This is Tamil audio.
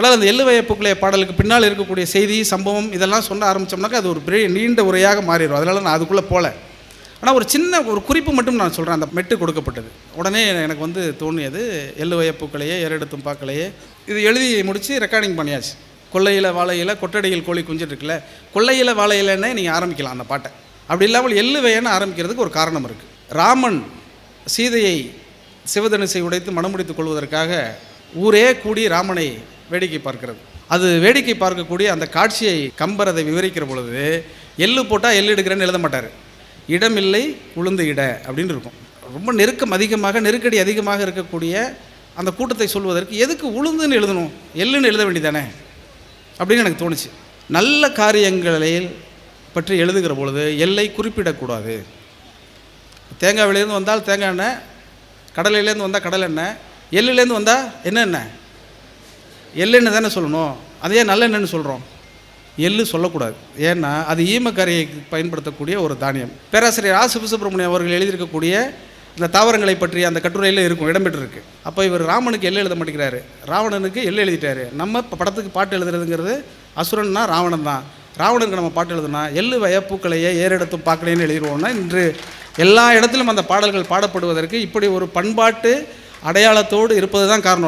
அதாவது அந்த எள்ளு வயப்புக்குள்ளே பாடலுக்கு பின்னால் இருக்கக்கூடிய செய்தி சம்பவம் இதெல்லாம் சொல்ல ஆரம்பித்தோம்னாக்கா அது ஒரு பெரிய நீண்ட உரையாக மாறிடும். அதனால் நான் அதுக்குள்ளே போகல. ஆனால் ஒரு சின்ன ஒரு குறிப்பு மட்டும் நான் சொல்கிறேன் அந்த மெட்டு கொடுக்கப்பட்டது. உடனே எனக்கு வந்து தோணியது எள்ளு வயப்புக்களையே ஏறெடுத்தும் பார்க்கலையே இது எழுதி முடித்து ரெக்கார்டிங் பண்ணியாச்சு. கொள்ளையில் வாழையில கொட்டடியில் கோழி குஞ்சிட்டு இருக்குல்ல கொள்ளையில் வாழையிலன்னே நீங்கள் ஆரம்பிக்கலாம் அந்த பாட்டை. அப்படி இல்லாமல் எள்ளு வயன்னு ஆரம்பிக்கிறதுக்கு ஒரு காரணம் இருக்குது ராமன் சீதையை சிவதனுசை உடைத்து மணமுடித்துக் கொள்வதற்காக ஊரே கூடி ராமனை வேடிக்கை பார்க்கிறது. அது வேடிக்கை பார்க்கக்கூடிய அந்த காட்சியை கம்பர் அதை விவரிக்கிற பொழுது எள்ளு போட்டால் எள்ளு எடுக்கிறேன்னு எழுத மாட்டார். இடமில்லை உளுந்து இட அப்படின்னு இருக்கும். ரொம்ப நெருக்கம் அதிகமாக நெருக்கடி அதிகமாக இருக்கக்கூடிய அந்த கூட்டத்தை சொல்வதற்கு எதுக்கு உளுந்துன்னு எழுதணும் எள்ளுன்னு எழுத வேண்டியதானே? அப்படின்னு எனக்கு தோணுச்சு. நல்ல காரியங்களில் பற்றி எழுதுகிற பொழுது எல்லை குறிப்பிடக்கூடாது. தேங்காய் விலையிலேருந்து வந்தால் தேங்காய் எண்ணெய் கடலையிலேருந்து வந்தால் கடலை எண்ணெய் எள்ளுலேருந்து வந்தால் என்ன எண்ணெய் எள்ளெண்ணெய் தானே சொல்லணும்? அதையே நல்லெண்ணெய்னு சொல்கிறோம் எள்ளு சொல்லக்கூடாது. ஏன்னா அது ஈமக்கரையை பயன்படுத்தக்கூடிய ஒரு தானியம். பேராசிரியர் ஆ சிவசுப்ரமணியம் அவர்கள் எழுதியிருக்கக்கூடிய இந்த தாவரங்களை பற்றி அந்த கட்டுரையில் இருக்கும் இடம்பெற்றிருக்கு. அப்போ இவர் ராமனுக்கு எள்ளு எழுத மாட்டேங்கிறாரு. ராவணனுக்கு எள்ளு எழுதிட்டாரு. நம்ம இப்போ படத்துக்கு பாட்டு எழுதுறதுங்கிறது அசுரன்னா ராவணன் தான். ராவணனுக்கு நம்ம பாட்டு எழுதுனா எள்ளு வயப்பூக்களையே ஏறெடுத்தும் பார்க்கலையேன்னு எழுதிடுவோம்னா இன்று எல்லா இடத்திலும் அந்த பாடல்கள் பாடப்படுவதற்கு இப்படி ஒரு பண்பாட்டு அடையாளத்தோடு இருப்பது தான் காரணம்.